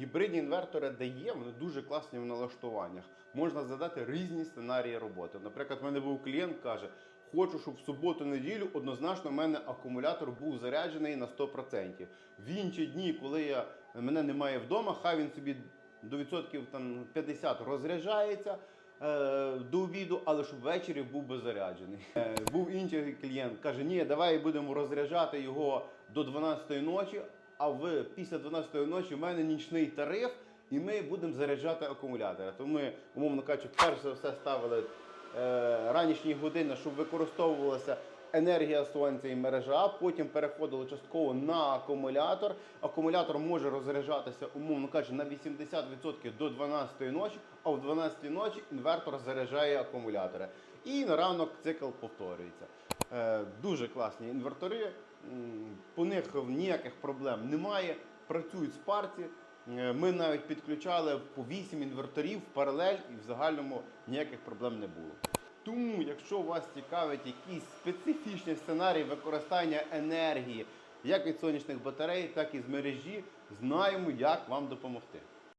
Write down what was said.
Гібридні інвертори дає, вони дуже класні в налаштуваннях. Можна задати різні сценарії роботи. Наприклад, в мене був клієнт, каже: хочу, щоб в суботу-неділю однозначно в мене акумулятор був заряджений на 100%. В інші дні, коли я, мене немає вдома, хай він собі до відсотків там 50 розряджається. е, До обіду, але щоб ввечері був би заряджений. Е, Був інший клієнт, каже: ні, давай будемо розряджати його до 12 ночі, а в після 12 ночі в мене нічний тариф, і ми будемо заряджати акумулятори. Тому ми, умовно кажучи, перш за все ставили е, ранішні години, щоб використовувалася енергія сонця і мережа, потім переходили частково на акумулятор. Акумулятор може розряджатися, умовно кажучи, на 80% до 12 ночі, а в 12 ночі інвертор заряджає акумулятори. І на ранок цикл повторюється. Е, дуже класні інвертори, по них ніяких проблем немає, працюють з парці. Е, Ми навіть підключали по 8 інверторів паралель і в загальному ніяких проблем не було. Тому, якщо вас цікавить якісь специфічні сценарії використання енергії як від сонячних батарей, так і з мережі, знаємо, як вам допомогти.